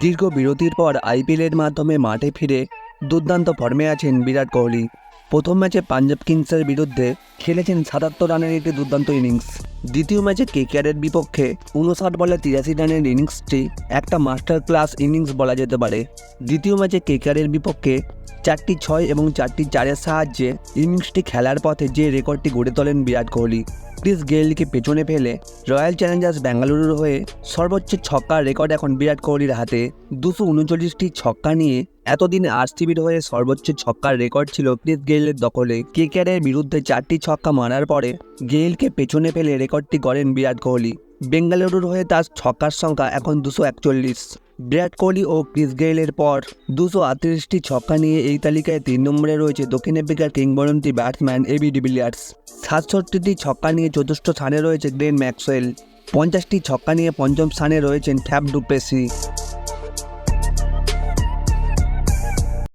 দীর্ঘ বিরতির পর আইপিএলের মাধ্যমে মাঠে ফিরে দুর্দান্ত ফর্মে আছেন বিরাট কোহলি। প্রথম ম্যাচে পাঞ্জাব কিংসের বিরুদ্ধে খেলেছেন সাতাত্তর রানের একটি দুর্দান্ত ইনিংস। দ্বিতীয় ম্যাচে কেকেআরের বিপক্ষে উনষাট বলে তিরাশি রানের ইনিংসটি একটা মাস্টার ক্লাস ইনিংস বলা যেতে পারে। দ্বিতীয় ম্যাচে কেকেআরের বিপক্ষে চারটি ছয় এবং চারটি চারের সাহায্যে ইনিংসটি খেলার পথে যে রেকর্ডটি গড়ে তোলেন বিরাট কোহলি। ক্রিস গেইলকে পেছনে ফেলে রয়্যাল চ্যালেঞ্জার্স বেঙ্গালুরুর হয়ে সর্বোচ্চ ছক্কার রেকর্ড এখন বিরাট কোহলির হাতে। দুশো উনচল্লিশটি ছক্কা নিয়ে এতদিন আরসিবির হয়ে সর্বোচ্চ ছক্কার রেকর্ড ছিল ক্রিস গেইলের দখলে। কেকেআরের বিরুদ্ধে চারটি ছক্কা মারার পরে গেইলকে পেছনে ফেলে রেকর্ডটি করেন বিরাট কোহলি। বেঙ্গালুরুর হয়ে তার ছক্কার সংখ্যা এখন দুশো একচল্লিশ। বিরাট কোহলি ও ক্রিস গেইলের পর দুশো আটত্রিশটি ছক্কা নিয়ে এই তালিকায় তিন নম্বরে রয়েছে দক্ষিণ আফ্রিকার কিংবদন্তি ব্যাটসম্যান এবি ডিভিলিয়ার্স সাতষট্টিটি ছক্কা নিয়ে চতুর্থ স্থানে রয়েছে গ্লেন ম্যাক্সওয়েল। পঞ্চাশটি ছক্কা নিয়ে পঞ্চম স্থানে রয়েছেন ফ্যাব ডুপ্লেসি